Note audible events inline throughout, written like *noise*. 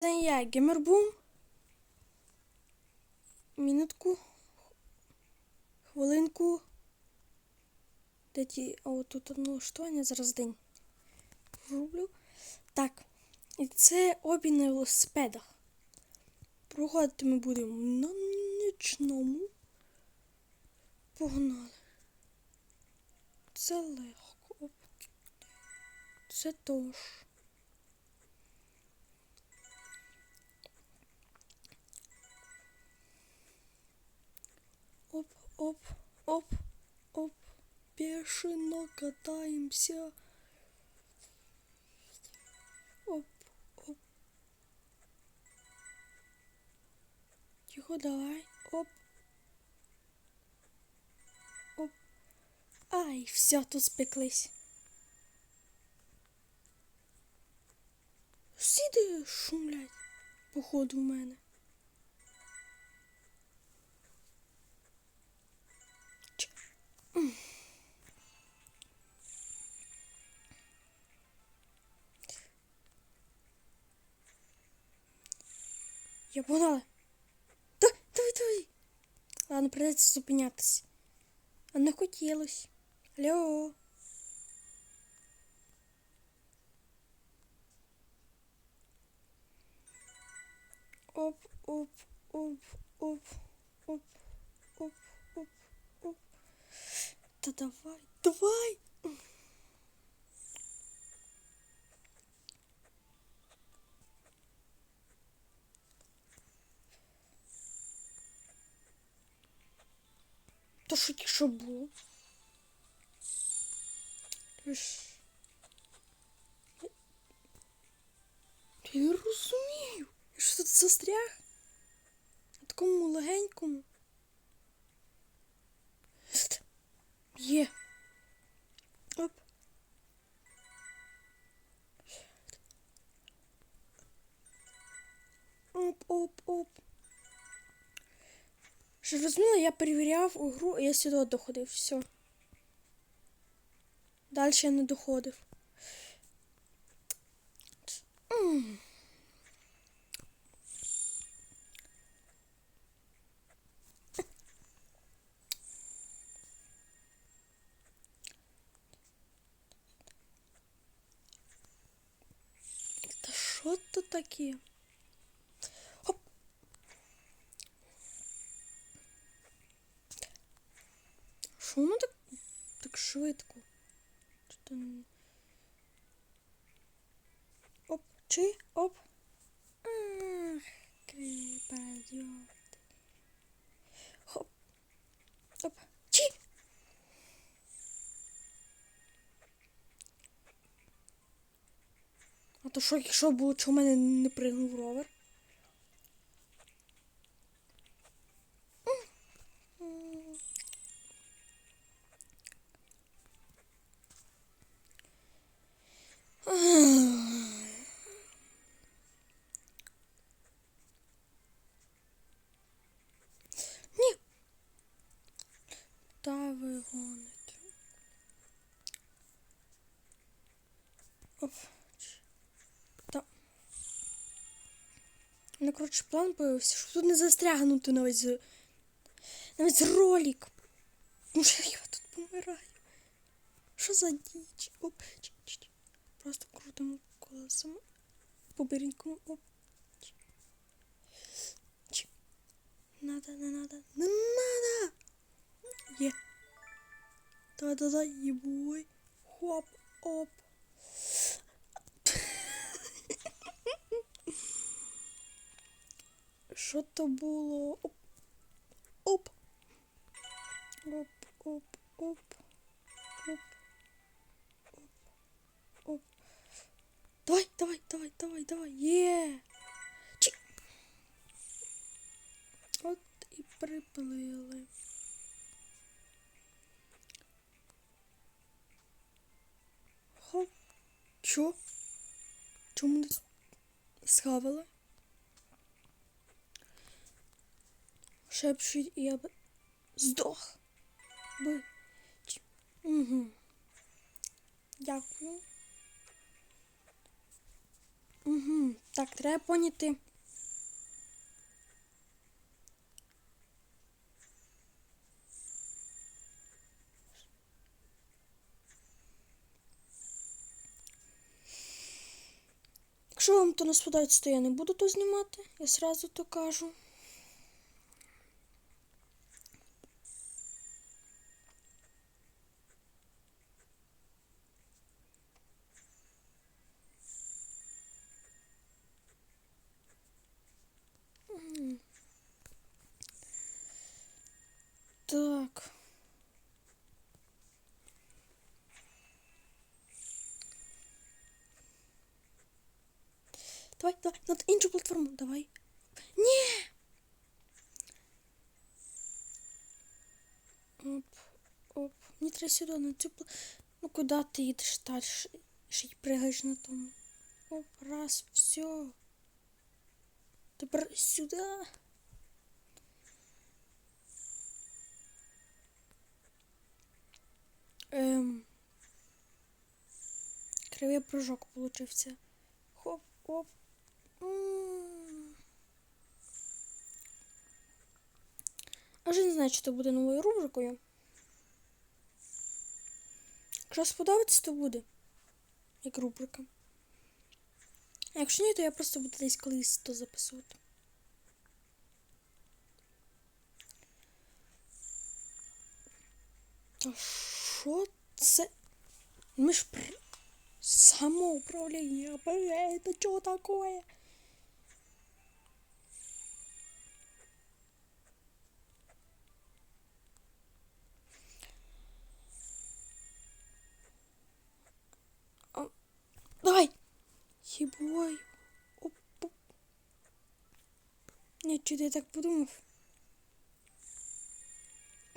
Я, Геймербум. Мінутку. Хвилинку. Де ті. О, тут одне налаштування, зараз день. Роблю. Так. І це обі на велосипедах. Проходити ми будемо на нічному. Погнали. Це легко. Це тож. Оп, оп, оп. Бешено катаемся. Оп, оп. Тихо, давай. Оп. Оп. Ай, все, тут спеклись. Сіди шумлять, походу, в мене. *clears throat* Я погнала. Давай, давай, давай. Ладно, придеться зупинятися. А не хотілось. Алло. Оп, оп, оп, оп, оп, Та давай, давай. То що тільки що Я не розумію. Я що тут застряг? На такому легенькому. Є. Оп. Оп, оп, оп. Що розуміла, я перевіряв гру, і я сюди доходив. Все. Далі я не доходив. М. Та що то таке? Хоп. Що воно так, так швидко? Чи то не- Оп, чи, оп. Ах, кріпадьот. Хоп. Оп, чи. А то що, якщо було, що в мене не пригнув ровер? Ні. Та ви коротше, план появився, щоб тут не застрягнути навіть навіть ролик. Ну я тут помираю? Що за діч? Оп. Чи, чи, чи. Просто крутимо колесом. По беренькому. Оп. Чи. Чи. Надо, не надо. Не надо. Є. Да-да-да, ебой. Хоп, оп. Що то було? Оп. Оп. Оп, оп, оп. Оп. Оп. Давай, давай, давай, давай, давай. Є. Чи. От і приплили. Хоп. Чо? Чому не схавали? Шепчуть, і я б здох. Би. Угу. Дякую. Угу. Так, треба поняти. Якщо вам то не сподобається, то я не буду то знімати. Я сразу то кажу. М. Так. Давай, давай, на іншу платформу, давай. Ні! Оп, оп. Мені треба сюди на цю. Ну куди ти їдеш далі? Ще й пригаєш на тому. Оп, раз, все. Тепер сюди. Ем. Кривий прыжок получився. Хоп, оп. М. А вже не знаю, чи це буде новою рубрикою. Якщо сподобається, то буде. Як рубрика. Якщо ні, то я просто буду десь колись то записувати. Та що це? Ми ж при... самоуправління, блядь, это что такое? А, Давай! Ебой! Оп, оп. Ні, чого я так подумав?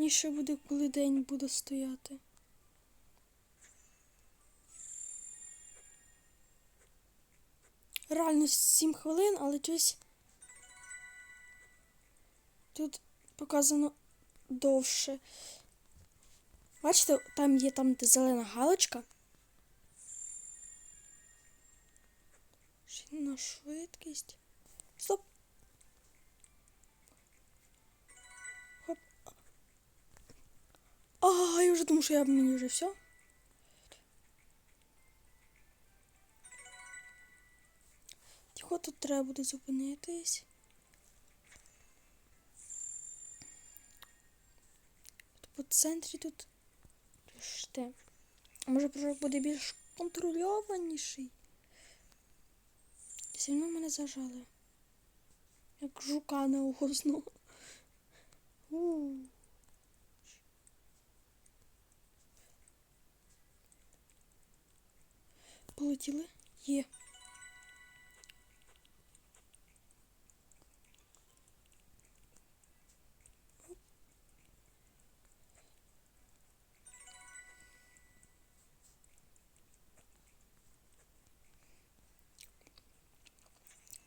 Ніше буде, коли день буде стояти. Реально 7 хвилин, але щось тут показано довше. Бачите, там є там де зелена галочка. На швидкість. Стоп. А, я вже думаю, що я мені вже все. Тихо, тут треба буде зупинитись. По центрі тут. А може прыжок буде більш контрольованіший? Все одно мене зажали. Як жука неугозного. У. Полетіли? Є.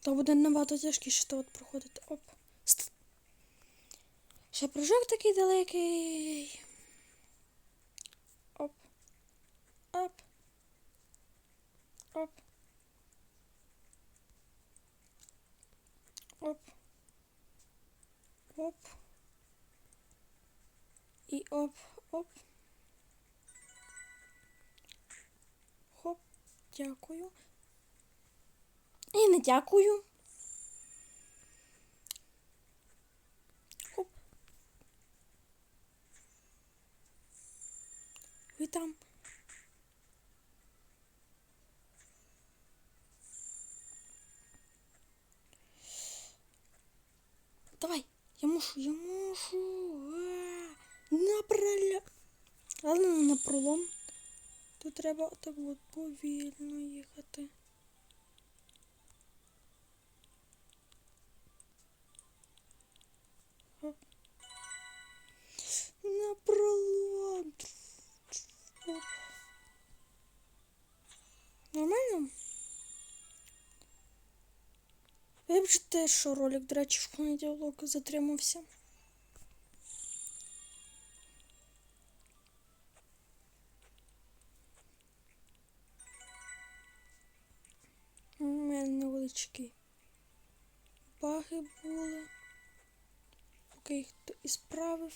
То буде набагато тяжкіше от проходити. Оп. Ще прыжок такий далекий. Оп. Оп. Оп. Оп. Оп. І оп, оп. Хоп, дякую. І не дякую. Хоп. Ви там. Давай, я мушу, я мушу. А, Напроля. Ладно, не на. Тут треба так от повільно Вибачте, що ролик, до речі, в понеділок затримався. У мене невеличкі баги були. Поки їх і справив,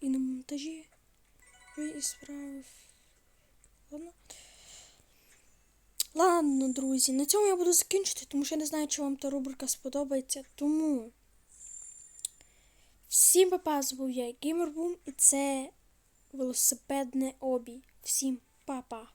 і на монтажі і справив. Ладно. Ладно, друзі, на цьому я буду закінчити, тому що я не знаю, чи вам та рубрика сподобається. Тому всім папа, був я Геймербум, і це велосипедне обій. Всім па-па.